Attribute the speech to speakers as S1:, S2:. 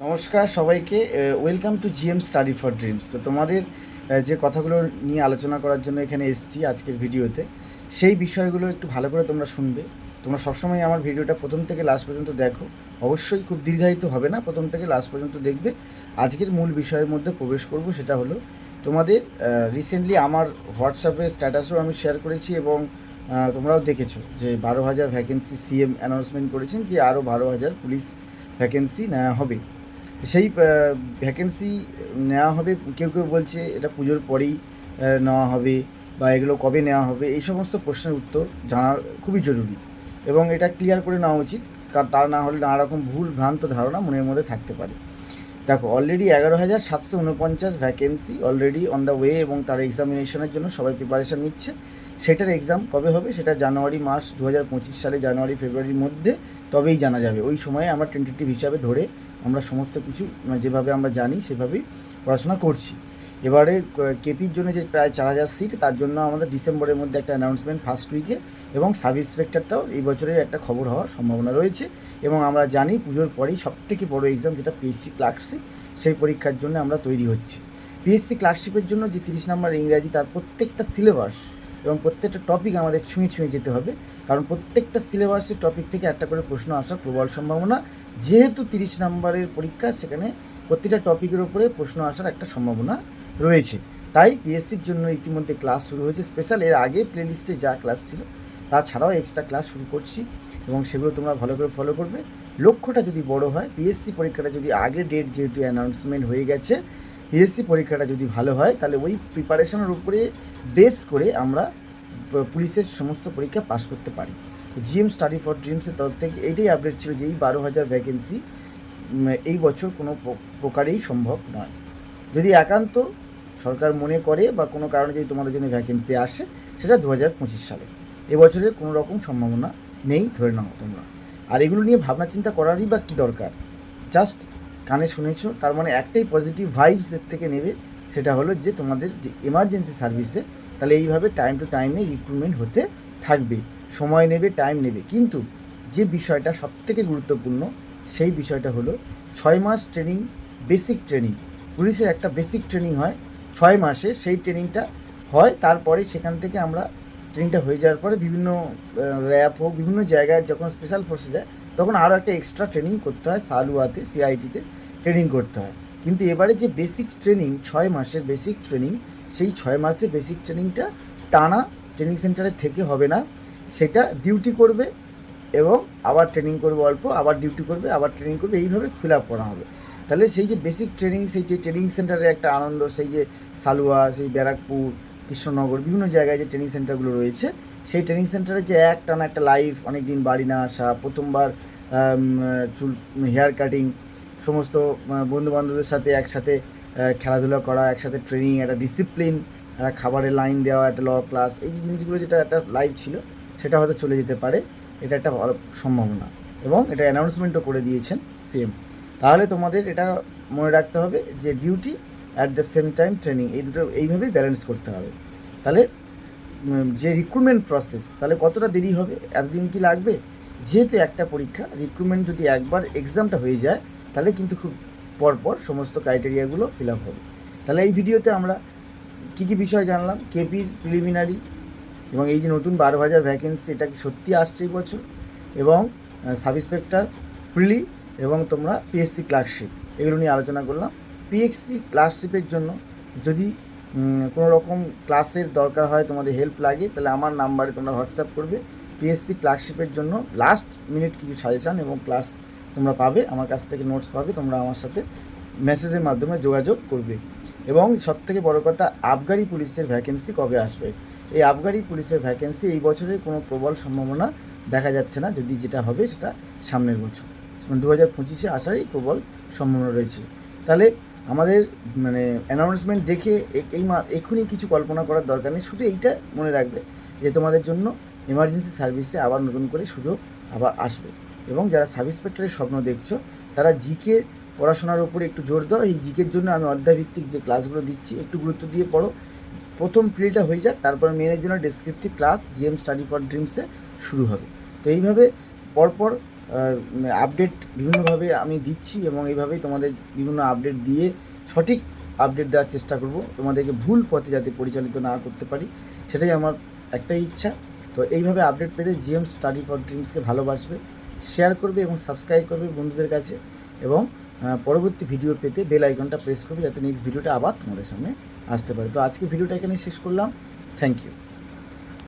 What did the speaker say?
S1: নমস্কার সবাইকে welcome to GM study for dreams তো তোমাদের যে কথাগুলো নিয়ে আলোচনা করার জন্য এখানে এসেছি আজকের ভিডিওতে, সেই বিষয়গুলো একটু ভালো করে তোমরা শুনবে। তোমরা সবসময় আমার ভিডিওটা প্রথম থেকে লাস্ট পর্যন্ত দেখো। অবশ্যই খুব দীর্ঘায়িত হবে না, প্রথম থেকে লাস্ট পর্যন্ত দেখবে। আজকের মূল বিষয়ের মধ্যে প্রবেশ করব সেটা হলো, তোমাদের রিসেন্টলি আমার হোয়াটসঅ্যাপে স্ট্যাটাসও আমি শেয়ার করেছি এবং তোমরাও দেখেছ যে বারো হাজার ভ্যাকেন্সি সিএম অ্যানাউন্সমেন্ট করেছেন যে আরও বারো হাজার পুলিশ ভ্যাকেন্সি নেওয়া হবে। সেই ভ্যাকেন্সি নেওয়া হবে, কেউ কেউ বলছে এটা পুজোর পরেই নেওয়া হবে বা এগুলো কবে নেওয়া হবে, এই সমস্ত প্রশ্নের উত্তর জানা খুবই জরুরি এবং এটা ক্লিয়ার করে নেওয়া উচিত, কারণ তা না হলে নানা রকম ভুল ভ্রান্ত ধারণা মনের মধ্যে থাকতে পারে। দেখো অলরেডি এগারো হাজার সাতশো উনপঞ্চাশ vacancy already on the way এবং তার এক্সামিনেশনের জন্য সবাই প্রিপারেশান নিচ্ছে। সেটার এক্সাম কবে হবে? সেটা জানুয়ারি মাস দু হাজার পঁচিশ সালে, জানুয়ারি, ফেব্রুয়ারির মধ্যে তবেই জানা যাবে। ওই সময়ে আমরা টেন্টেটিভ হিসাবে ধরে আমরা সমস্ত কিছু মানে যেভাবে আমরা জানি সেভাবেই পড়াশোনা করছি। এবারে কেপির জন্য যে প্রায় চার হাজার সিট, তার জন্য আমাদের ডিসেম্বরের মধ্যে একটা অ্যানাউন্সমেন্ট ফার্স্ট উইকে এবং সাব ইন্সপেক্টরটাও এই বছরে একটা খবর হওয়ার সম্ভাবনা রয়েছে। এবং আমরা জানি পুজোর পরেই সবথেকে বড় এক্সাম যেটা পিএসসি ক্লার্কশিপ সেই পরীক্ষার জন্য আমরা তৈরি হচ্ছি। পিএসসি ক্লার্কশিপের জন্য যে তিরিশ নম্বর ইংরাজি, তার প্রত্যেকটা সিলেবাস এবং প্রত্যেকটা টপিক আমাদের ছুঁয়ে ছুঁয়ে যেতে হবে। কারণ প্রত্যেকটা সিলেবাসের টপিক থেকে একটা করে প্রশ্ন আসার প্রবল সম্ভাবনা। যেহেতু তিরিশ নম্বরের পরীক্ষা, সেখানে প্রতিটা টপিকের উপরে প্রশ্ন আসার একটা সম্ভাবনা রয়েছে। তাই পিএসসির জন্য ইতিমধ্যে ক্লাস শুরু হয়েছে। স্পেশাল এর আগে প্লেলিস্টে যা ক্লাস ছিল, তাছাড়াও এক্সট্রা ক্লাস শুরু করছি এবং সেগুলো তোমরা ভালো করে ফলো করবে। লক্ষ্যটা যদি বড় হয় পিএসসি পরীক্ষাটা যদি আগে ডেট যেহেতু অ্যানাউন্সমেন্ট হয়ে গেছে পিএসসি পরীক্ষাটা যদি ভালো হয়, তাহলে ওই প্রিপারেশনের উপরে বেস করে আমরা পুলিশের সমস্ত পরীক্ষা পাস করতে পারি। জিএম স্টাডি ফর ড্রিমসের তরফ থেকে এইটাই আপডেট ছিল যে এই বারো হাজার ভ্যাকেন্সি এই বছর কোনো প্রকারেই সম্ভব নয়। যদি একান্ত সরকার মনে করে বা কোনো কারণে যদি তোমাদের জন্য ভ্যাকেন্সি আসে, সেটা দু হাজার পঁচিশ সালে। এবছরে কোনো রকম সম্ভাবনা নেই, ধরে নাও তোমরা। আর এগুলো নিয়ে ভাবনা চিন্তা করারই বা কী দরকার? জাস্ট কানে শুনেছো, তার মানে একটাই পজিটিভ ভাইবস এর থেকে নেবে, সেটা হলো যে তোমাদের যে এমার্জেন্সি সার্ভিসে তাহলে এইভাবে টাইম টু টাইমে রিক্রুটমেন্ট হতে থাকবে। সময় নেবে টাইম নেবে। কিন্তু যে বিষয়টা সবথেকে গুরুত্বপূর্ণ, সেই বিষয়টা হলো ছয় মাস ট্রেনিং বেসিক ট্রেনিং পুলিশের একটা বেসিক ট্রেনিং হয় ছয় মাসে সেই ট্রেনিংটা হয়। তারপরে সেখান থেকে আমরা ট্রেনিংটা হয়ে যাওয়ার পরে বিভিন্ন র্যাপ হোক, বিভিন্ন জায়গায় যখন স্পেশাল ফোর্সে যায়, তখন আরও একটা এক্সট্রা ট্রেনিং করতে হয়। সালুয়াতে সিআইটিতে ট্রেনিং করতে হয়। কিন্তু এবারে যে বেসিক ট্রেনিং ছয় মাসের বেসিক ট্রেনিং সেই ছয় মাসে বেসিক ট্রেনিংটা টানা ট্রেনিং সেন্টারে থেকে হবে না। সেটা ডিউটি করবে এবং আবার ট্রেনিং করবে অল্প, আবার ডিউটি করবে, আবার ট্রেনিং করবে। এইভাবে ফিল আপ করা হবে। তাহলে সেই যে বেসিক ট্রেনিং সেই যে ট্রেনিং সেন্টারের একটা আনন্দ, সেই যে সালুয়া, সেই ব্যারাকপুর, কৃষ্ণনগর, বিভিন্ন জায়গায় যে ট্রেনিং সেন্টারগুলো রয়েছে, সেই ট্রেনিং সেন্টারে যে এক টানা একটা লাইফ অনেক দিন বাড়ি না আসা, প্রথমবার চুল হেয়ার কাটিং সমস্ত বন্ধু বান্ধবদের সাথে একসাথে খেলাধুলা করা, একসাথে ট্রেনিং একটা ডিসিপ্লিন একটা খাবারের লাইন দেওয়া, একটা ল ক্লাস এই যে জিনিসগুলো যেটা একটা লাইফ ছিল, সেটা হয়তো চলে যেতে পারে, এটা একটা সম্ভাবনা। এবং এটা অ্যানাউন্সমেন্টও করে দিয়েছেন সিএম তাহলে তোমাদের এটা মনে রাখতে হবে যে duty at the same time training এই দুটো এইভাবেই ব্যালেন্স করতে হবে। তাহলে যে রিক্রুটমেন্ট প্রসেস তাহলে কতটা দেরি হবে, এতদিন কি লাগবে? যেহেতু একটা পরীক্ষা রিক্রুটমেন্ট যদি একবার এক্সামটা হয়ে যায়, তাহলে কিন্তু খুব পরপর সমস্ত ক্রাইটেরিয়াগুলো ফিল আপ হবে। তাহলে এই ভিডিওতে আমরা কী কী বিষয় জানলাম কেপির প্রিলিমিনারি এবং এই যে নতুন বারো হাজার ভ্যাকেন্সি এটা কি সত্যি আসছে এই বছর? এবং সাব ইন্সপেক্টর প্রিলি এবং তোমরা পিএসসি ক্লার্কশিপ এগুলো নিয়ে আলোচনা করলাম। পিএসসি ক্লার্কশিপের জন্য যদি কোনো রকম ক্লাসের দরকার হয়, তোমাদের হেল্প লাগে, তাহলে আমার নাম্বারে তোমরা হোয়াটসঅ্যাপ করবে। পিএসসি ক্লার্কশিপের জন্য লাস্ট মিনিট কিছু সাজেশান এবং ক্লাস তোমরা পাবে, আমার কাছ থেকে নোটস পাবে, তোমরা আমার সাথে মেসেজের মাধ্যমে যোগাযোগ করবে। এবং সবথেকে বড় কথা আবগারি পুলিশের ভ্যাকেন্সি কবে আসবে? এই আবগারি পুলিশের ভ্যাকেন্সি এই বছরের কোনো প্রবল সম্ভাবনা দেখা যাচ্ছে না, যদি যেটা হবে সেটা সামনের বছর। দু হাজার পঁচিশে আসারই প্রবল সম্ভাবনা রয়েছে। তাহলে আমাদের মানে অ্যানাউন্সমেন্ট দেখে এই মা, এখনই কিছু কল্পনা করার দরকার নেই। শুধু এইটা মনে রাখবে যে তোমাদের জন্য এমার্জেন্সি সার্ভিসে আবার নতুন করে সুযোগ আবার আসবে। এবং যারা সাব ইন্সপেক্টরের স্বপ্ন দেখছ, তারা জিকে পড়াশোনার উপরে একটু জোর দাও। এই জিকের জন্য আমি অধ্যায়ভিত্তিক যে ক্লাসগুলো দিচ্ছি, একটু গুরুত্ব দিয়ে পড়ো। প্রথম ফিল্ডটা হয়ে যাক, তারপর মেনের জন্য descriptive class GM study for ড্রিমসে শুরু হবে। তো এইভাবে পরপর আপডেট বিভিন্নভাবে আমি দিচ্ছি এবং এইভাবেই তোমাদের বিভিন্ন আপডেট দিয়ে সঠিক আপডেট দেওয়ার চেষ্টা করব। তোমাদেরকে ভুল পথে যাতে পরিচালিত না করতে পারি, সেটাই আমার একটাই ইচ্ছা। তো এইভাবে আপডেট পেতে জিএম স্টাডি ফর ড্রিমসকে ভালোবাসবে শেয়ার করবে এবং সাবস্ক্রাইব করবে বন্ধুদের কাছে এবং পরবর্তী ভিডিও পেতে বেল আইকনটা প্রেস করবে যাতে নেক্সট ভিডিওটা আবার তোমাদের সামনে আসতে পারে। তো আজকে ভিডিওটা এখানে শেষ করলাম। Thank you